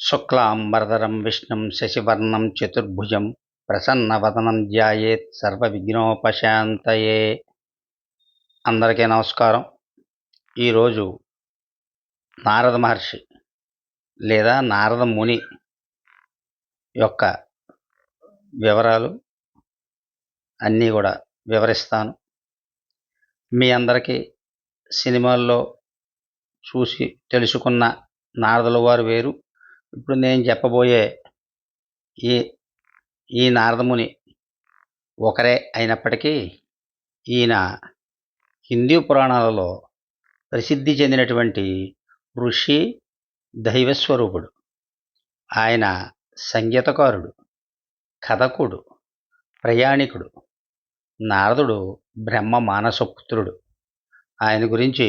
శుక్లాంబరధరం విష్ణుం శశివర్ణం చతుర్భుజం ప్రసన్నవదనం ధ్యాయేత్ సర్వవిఘ్నోపశాంతయే. అందరికీ నమస్కారం. ఈరోజు నారద మహర్షి లేదా నారద ముని యొక్క వివరాలు అన్నీ కూడా వివరిస్తాను. మీ అందరికీ సినిమాల్లో చూసి తెలుసుకున్న నారదుల వారు వేరు ఇప్పుడు నేను చెప్పబోయే ఈ ఈ నారదముని ఒకరే అయినప్పటికీ ఈయన హిందూ పురాణాలలో ప్రసిద్ధి చెందినటువంటి ఋషి దైవస్వరూపుడు. ఆయన సంగీతకారుడు కథకుడు ప్రయాణికుడు నారదుడు బ్రహ్మ మానసపుత్రుడు. ఆయన గురించి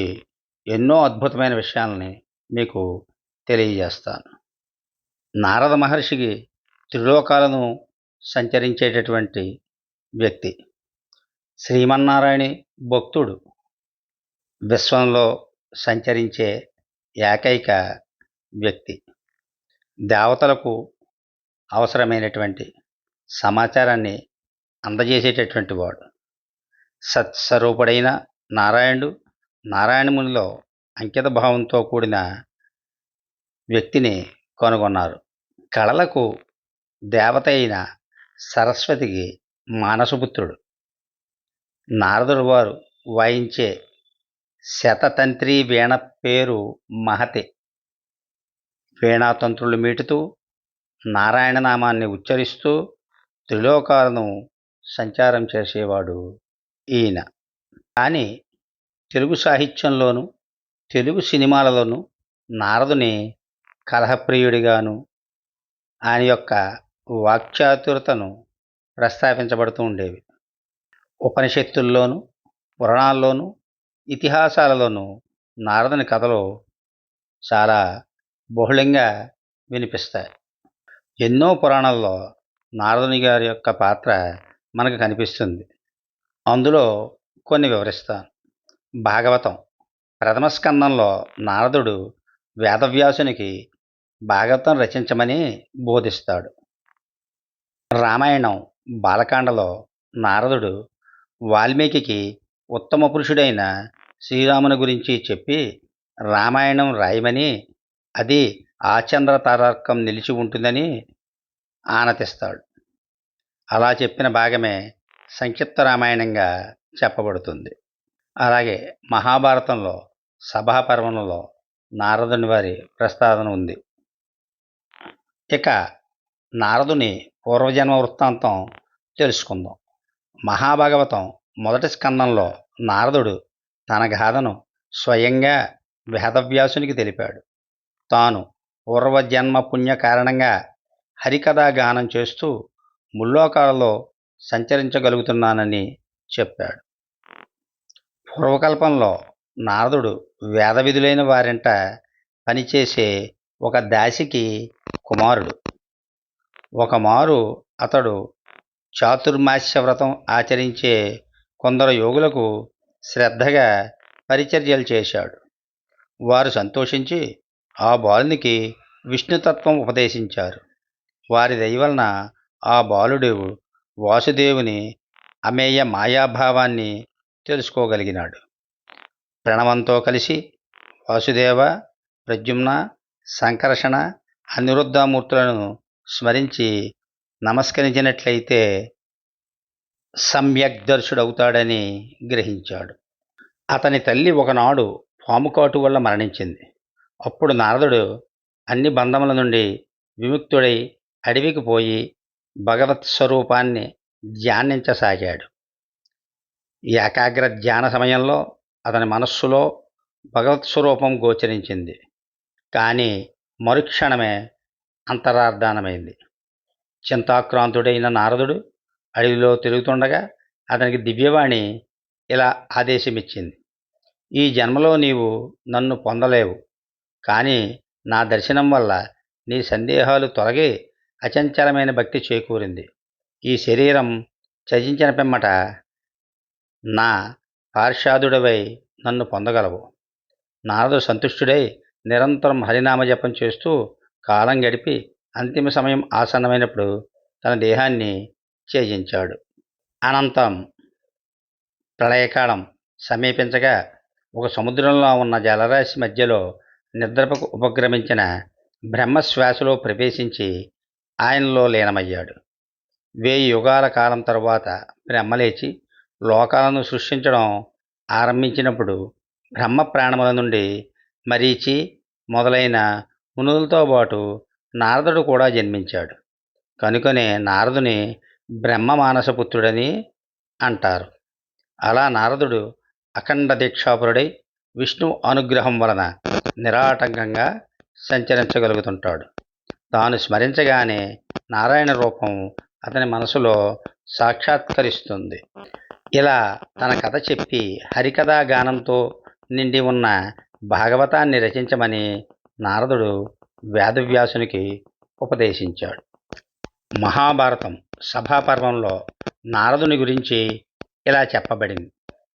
ఎన్నో అద్భుతమైన విషయాలని మీకు తెలియజేస్తాను. నారద మహర్షికి త్రిలోకాలను సంచరించేటటువంటి వ్యక్తి. శ్రీమన్నారాయణి భక్తుడు. విశ్వంలో సంచరించే ఏకైక వ్యక్తి. దేవతలకు అవసరమైనటువంటి సమాచారాన్ని అందజేసేటటువంటి వాడు. సత్స్వరూపుడైన నారాయణుడు నారాయణమునిలో అంకిత భావంతో కూడిన వ్యక్తిని కనుగొన్నారు. కళలకు దేవత అయిన సరస్వతికి మానసపుత్రుడు. నారదుడు వారు వాయించే శతతంత్రి వీణ పేరు మహతి. వీణాతంత్రులు మీటుతూ నారాయణ నామాన్ని ఉచ్చరిస్తూ త్రిలోకాలను సంచారం చేసేవాడు ఈయన. కానీ తెలుగు సాహిత్యంలోనూ తెలుగు సినిమాలలోనూ నారదుని కలహప్రియుడిగాను. ఆయన యొక్క వాక్చాతురతను ప్రస్తావించబడుతూ ఉండేవి. ఉపనిషత్తుల్లోనూ పురాణాల్లోనూ ఇతిహాసాలలోనూ నారదుని కథలు చాలా బహుళంగా వినిపిస్తాయి. ఎన్నో పురాణాల్లో నారదుని గారి యొక్క పాత్ర మనకు కనిపిస్తుంది. అందులో కొన్ని వివరిస్తాను. భాగవతం. ప్రథమ స్కందంలో నారదుడు వేదవ్యాసునికి భాగవతం రచించమని బోధిస్తాడు. రామాయణం బాలకాండలో నారదుడు వాల్మీకి ఉత్తమ పురుషుడైన శ్రీరాముని గురించి చెప్పి రామాయణం రాయమని అది ఆచంద్ర తారకం నిలిచి ఉంటుందని ఆనతిస్తాడు. అలా చెప్పిన భాగమే సంక్షిప్త రామాయణంగా చెప్పబడుతుంది. అలాగే మహాభారతంలో సభాపర్వంలో నారదుని వారి ప్రస్తావన ఉంది. ఇక నారదుని పూర్వజన్మ వృత్తాంతం తెలుసుకుందాం. మహాభాగవతం మొదటి స్కందంలో నారదుడు తన గాథను స్వయంగా వేదవ్యాసునికి తెలిపాడు. తాను పూర్వజన్మ పుణ్య కారణంగా హరికథా గానం చేస్తూ ముల్లోకాలలో సంచరించగలుగుతున్నానని చెప్పాడు. పూర్వకల్పంలో నారదుడు వేద విధులైన వారింట పనిచేసే ఒక దాసికి కుమారుడు. ఒకమారు అతడు చాతుర్మాస్య వ్రతం ఆచరించే కొందరు యోగులకు శ్రద్ధగా పరిచర్యలు చేశాడు. వారు సంతోషించి ఆ బాలునికి విష్ణుతత్వం ఉపదేశించారు. వారి దయవలన ఆ బాలుడు వాసుదేవుని అమేయ మాయాభావాన్ని తెలుసుకోగలిగినాడు. ప్రణవంతో కలిసి వాసుదేవ ప్రద్యుమ్న సంకర్షణ అనిరుద్ధమూర్తులను స్మరించి నమస్కరించినట్లయితే సమ్యగ్దర్శుడవుతాడని గ్రహించాడు. అతని తల్లి ఒకనాడు పాముకాటు వల్ల మరణించింది. అప్పుడు నారదుడు అన్ని బంధముల నుండి విముక్తుడై అడవికి పోయి భగవత్ స్వరూపాన్ని ధ్యానించసాగాడు. ఏకాగ్ర ధ్యాన సమయంలో అతని మనస్సులో భగవత్ స్వరూపం గోచరించింది. కానీ మరుక్షణమే అంతరార్ధానమైంది. చింతాక్రాంతుడైన నారదుడు అడవిలో తిరుగుతుండగా అతనికి దివ్యవాణి ఇలా ఆదేశమిచ్చింది. ఈ జన్మలో నీవు నన్ను పొందలేవు. కానీ నా దర్శనం వల్ల నీ సందేహాలు తొలగి అచంచలమైన భక్తి చేకూరింది. ఈ శరీరం త్యజించిన పిమ్మట నా పార్షాదుడవై నన్ను పొందగలవు. నారదు సంతుష్టుడై నిరంతరం హరినామ జపం చేస్తూ కాలం గడిపి అంతిమ సమయం ఆసన్నమైనప్పుడు తన దేహాన్ని త్యజించాడు. అనంతం ప్రళయకాలం సమీపించగా ఒక సముద్రంలో ఉన్న జలరాశి మధ్యలో నిద్రపకు ఉపక్రమించిన బ్రహ్మశ్వాసలో ప్రవేశించి ఆయనలో లీనమయ్యాడు. వేయి యుగాల కాలం తరువాత బ్రహ్మలేచి లోకాలను సృష్టించడం ఆరంభించినప్పుడు బ్రహ్మ ప్రాణముల నుండి మరీచి మొదలైన మునులతో పాటు నారదుడు కూడా జన్మించాడు. కనుకనే నారదుని బ్రహ్మ మానసపుత్రుడని అంటారు. అలా నారదుడు అఖండ దీక్షాపురుడై విష్ణు అనుగ్రహం వలన నిరాటంకంగా సంచరించగలుగుతుంటాడు. తాను స్మరించగానే నారాయణ రూపం అతని మనసులో సాక్షాత్కరిస్తుంది. ఇలా తన కథ చెప్పి హరికథా గానంతో నిండి ఉన్న భాగవతాన్ని రచించమని నారదుడు వేదవ్యాసునికి ఉపదేశించాడు. మహాభారతం సభాపర్వంలో నారదుని గురించి ఇలా చెప్పబడింది.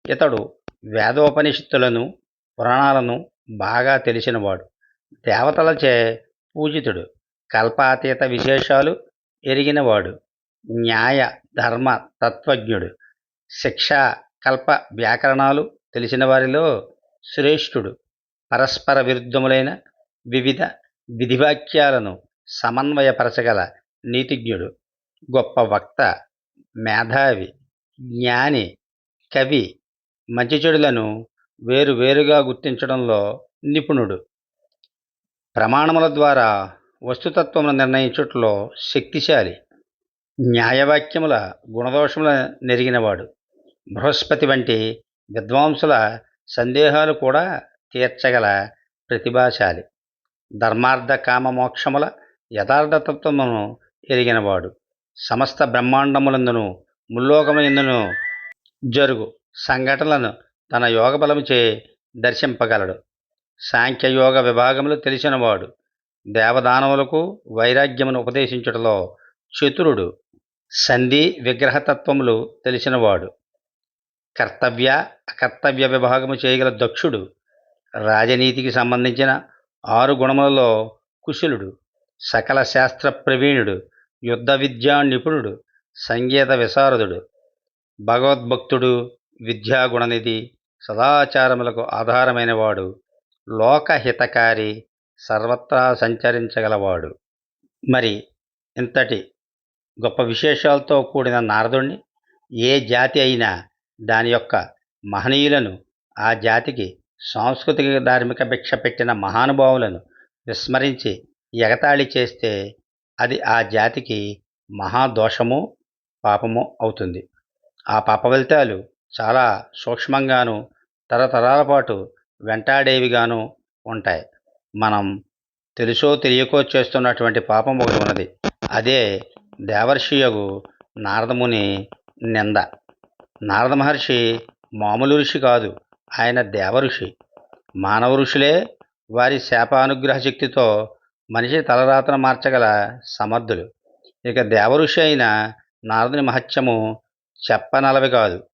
ఇతడు వేదోపనిషత్తులను పురాణాలను బాగా తెలిసినవాడు. దేవతలచే పూజితుడు. కల్పాతీత విశేషాలు ఎరిగినవాడు. న్యాయ ధర్మ తత్వజ్ఞుడు. శిక్షా కల్ప వ్యాకరణాలు తెలిసిన వారిలో శ్రేష్ఠుడు. పరస్పర విరుద్ధములైన వివిధ విధివాక్యాలను సమన్వయపరచగల నీతిజ్ఞుడు గొప్ప వక్త మేధావి జ్ఞాని కవి మంచి చెడులను వేరు వేరుగా గుర్తించడంలో నిపుణుడు. ప్రమాణముల ద్వారా వస్తుతత్వమును నిర్ణయించుటలో శక్తిశాలి. న్యాయవాక్యముల గుణదోషముల నెరిగినవాడు. బృహస్పతి వంటి విద్వాంసుల సందేహాలు కూడా తీర్చగల ప్రతిభాశాలి. ధర్మార్థ కామ మోక్షముల యథార్థతత్వమును ఎరిగినవాడు. సమస్త బ్రహ్మాండములందును ముల్లోకములందును జరుగు సంఘటనలను తన యోగబలముచే దర్శింపగలడు. సాంఖ్యయోగ విభాగములు తెలిసినవాడు. దేవదానవులకు వైరాగ్యమును ఉపదేశించుటలో చతురుడు. సంధి విగ్రహతత్వములు తెలిసినవాడు. కర్తవ్య అకర్తవ్య విభాగము చేయగల దక్షుడు. రాజనీతికి సంబంధించిన ఆరు గుణములలో కుశలుడు సకల శాస్త్ర ప్రవీణుడు యుద్ధ విద్యా నిపుణుడు సంగీత విశారదుడు భగవద్భక్తుడు విద్యాగుణనిధి సదాచారములకు ఆధారమైనవాడు లోకహితకారి సర్వత్రా సంచరించగలవాడు. మరి ఇంతటి గొప్ప విశేషాలతో కూడిన నారదుణ్ణి ఏ జాతి అయినా దాని యొక్క మహనీయులను ఆ జాతికి సాంస్కృతిక ధార్మిక భిక్ష పెట్టిన మహానుభావులను విస్మరించి ఎగతాళి చేస్తే అది ఆ జాతికి మహాదోషము పాపము అవుతుంది. ఆ పాప ఫలితాలు చాలా సూక్ష్మంగాను తరతరాల పాటు వెంటాడేవిగాను ఉంటాయి. మనం తెలుసో తెలియకో చేస్తున్నటువంటి పాపం ఒకటి ఉన్నది. అదే దేవర్షియగు నారదముని నింద. నారద మహర్షి మామూలు ఋషి కాదు. ఆయన దేవఋషి. మానవ ఋషులే వారి శాపానుగ్రహ శక్తితో మనిషి తలరాతను మార్చగల సమర్థులు. ఇక దేవఋషి అయిన నారదుని మహత్యము చెప్పనలవి కాదు.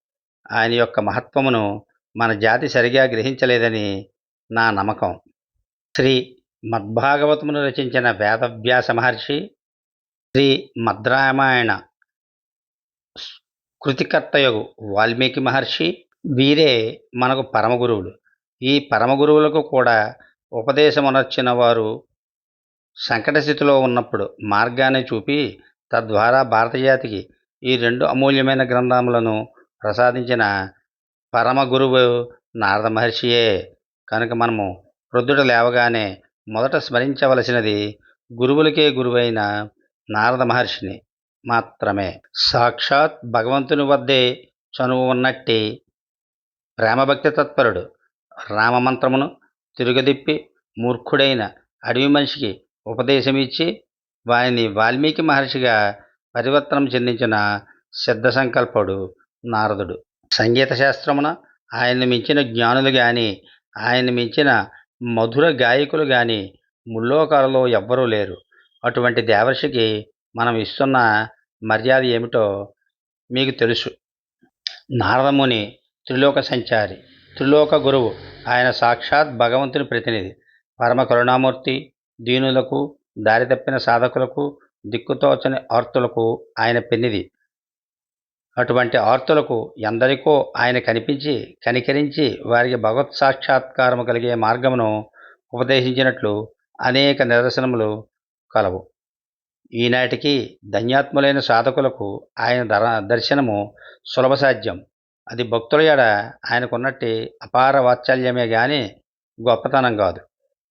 ఆయన యొక్క మహత్వమును మన జాతి సరిగా గ్రహించలేదని నా నమ్మకం. శ్రీ మద్భాగవతమును రచించిన వేదవ్యాస మహర్షి శ్రీ మద్రామాయణ కృతికర్తయగు వాల్మీకి మహర్షి వీరే మనకు పరమగురువులు. ఈ పరమగురువులకు కూడా ఉపదేశమునర్చిన వారు సంకట స్థితిలో ఉన్నప్పుడు మార్గాన్ని చూపి తద్వారా భారతజాతికి ఈ రెండు అమూల్యమైన గ్రంథములను ప్రసాదించిన పరమ గురువు నారద మహర్షియే. కనుక మనము ప్రొద్దుట లేవగానే మొదట స్మరించవలసినది గురువులకే గురువైన నారద మహర్షిని మాత్రమే. సాక్షాత్ భగవంతుని వద్దే చనువు ఉన్నట్టి ప్రేమభక్తి తత్పరుడు. రామమంత్రమును తిరుగదిప్పి మూర్ఖుడైన అడవి మనిషికి ఉపదేశమిచ్చి వారిని వాల్మీకి మహర్షిగా పరివర్తనం చెందించిన సిద్ధ సంకల్పుడు నారదుడు. సంగీత శాస్త్రమున ఆయన్ని మించిన జ్ఞానులు కానీ ఆయన్ని మించిన మధుర గాయకులు కానీ ముల్లోకాలలో ఎవ్వరూ లేరు. అటువంటి దేవర్షికి మనం ఇస్తున్న మర్యాద ఏమిటో మీకు తెలుసు. నారదముని త్రిలోక సంచారి త్రిలోక గురువు. ఆయన సాక్షాత్ భగవంతుని ప్రతినిధి. పరమ కరుణామూర్తి దీనులకు దారితప్పిన సాధకులకు దిక్కుతోచని ఆర్తులకు ఆయన పెన్నిది అటువంటి ఆర్తులకు ఎందరికో ఆయన కనిపించి కనికరించి వారికి భగవత్ సాక్షాత్కారము కలిగే మార్గమును ఉపదేశించినట్లు అనేక నిదర్శనములు కలవు. ఈనాటికి ధన్యాత్ములైన సాధకులకు ఆయన దర దర్శనము సులభ సాధ్యం అది భక్తుల ఎడ ఆయనకున్నట్టి అపార వాత్సల్యమే గాని గొప్పతనం కాదు.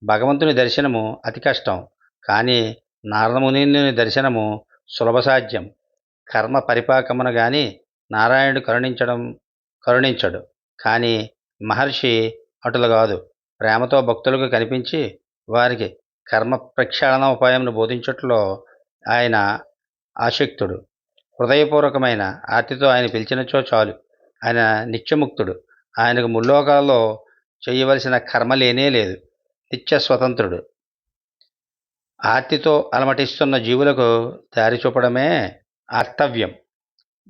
భగవంతుని దర్శనము అతి కష్టం. కానీ నారదముని దర్శనము సులభ సాధ్యం. కర్మ పరిపాకమును గాని నారాయణుడు కరుణించడం కరుణించడు. కానీ మహర్షి అటులు కాదు. ప్రేమతో భక్తులకు కనిపించి వారికి కర్మ ప్రక్షాళన ఉపాయంను బోధించట్లో ఆయన ఆసక్తుడు. హృదయపూర్వకమైన ఆర్తితో ఆయన పిలిచినచో చాలు. ఆయన నిత్యముక్తుడు. ఆయనకు ముల్లోకాలలో చేయవలసిన కర్మ లేనే లేదు. నిత్య స్వతంత్రుడు. ఆర్తితో అలమటిస్తున్న జీవులకు దారి చూపడమే అర్తవ్యం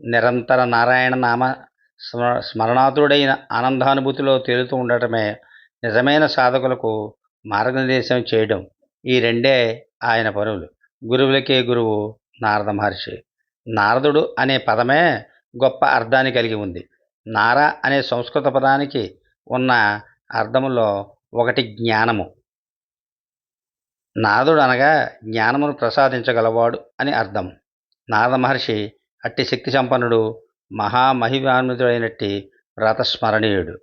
నిరంతర నారాయణ నామ స్మ స్మరణాతుడైన ఆనందానుభూతిలో తేలుతూ ఉండటమే నిజమైన సాధకులకు మార్గనిర్దేశం చేయడం. ఈ రెండే ఆయన పనులు. గురువులకే గురువు నారద మహర్షి. నారదుడు అనే పదమే గొప్ప అర్థాన్ని కలిగి ఉంది. నార అనే సంస్కృత పదానికి ఉన్న అర్థములో ఒకటి జ్ఞానము. నారదుడు అనగా జ్ఞానమును ప్రసాదించగలవాడు అని అర్థం. నారద మహర్షి అట్టి శక్తి సంపన్నుడు మహామహిమాన్వితుడైనట్టి వ్రతస్మరణీయుడు.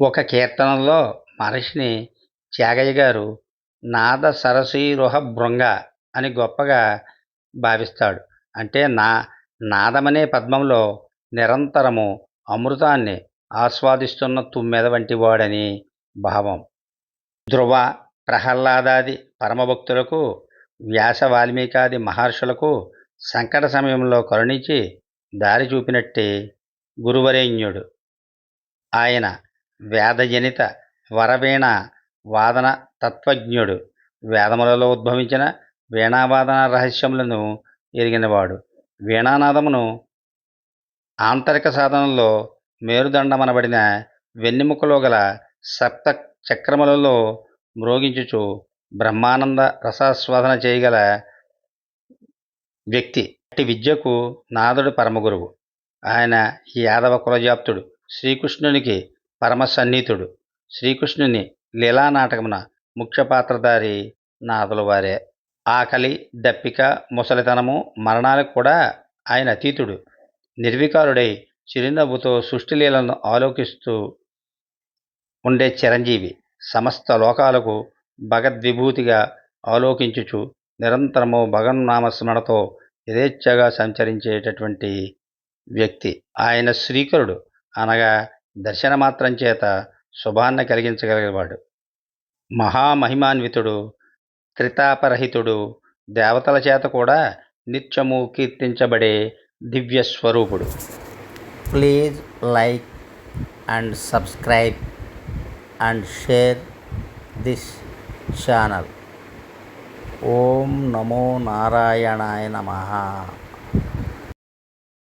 ఒక కీర్తనలో మహర్షిని త్యాగయ్య గారు నాద సరసీరుహ భృంగ అని గొప్పగా భావిస్తాడు. అంటే నా నాదమనే పద్మంలో నిరంతరము అమృతాన్ని ఆస్వాదిస్తున్న తుమ్మెద వంటి వాడని భావం. ధ్రువ ప్రహ్లాదాది పరమభక్తులకు వ్యాస వాల్మీకాది మహర్షులకు సంకట సమయంలో కరుణించి దారి చూపినట్టే గురువరేణ్యుడు. ఆయన వేదజనిత వరవీణ వాదన తత్వజ్ఞుడు. వేదములలో ఉద్భవించిన వీణావాదన రహస్యములను ఎరిగినవాడు. వీణానాదమును ఆంతరిక సాధనలో మేరుదండమనబడిన వెన్నెముకలో గల సప్త చక్రములలో మ్రోగించుచు బ్రహ్మానంద రసాస్వాదన చేయగల వ్యక్తి. అట్టి విద్యకు నాదుడు పరమగురువు. ఆయన యాదవ కులజాప్తుడు శ్రీకృష్ణునికి పరమ సన్నిహితుడు శ్రీకృష్ణుని లీలా నాటకమున ముఖ్య పాత్రధారి నాదుల వారే. ఆకలి దప్పిక ముసలితనము మరణాలకు కూడా ఆయన అతీతుడు. నిర్వికారుడై చిరునవ్వుతో సృష్టిలీలను ఆలోకిస్తూ ఉండే చిరంజీవి సమస్త లోకాలకు భగద్విభూతిగా ఆలోకించుచు నిరంతరము భగన్నామస్మరణతో యథేచ్ఛగా సంచరించేటటువంటి వ్యక్తి. ఆయన శ్రీకరుడు. అనగా దర్శన మాత్రం చేత శుభాన్న కలిగించగలిగేవాడు. మహామహిమాన్వితుడు త్రితాపరహితుడు దేవతల చేత కూడా నిత్యము కీర్తించబడే దివ్య స్వరూపుడు please like and subscribe and share this channel ఓం నమో నారాయణాయ నమః.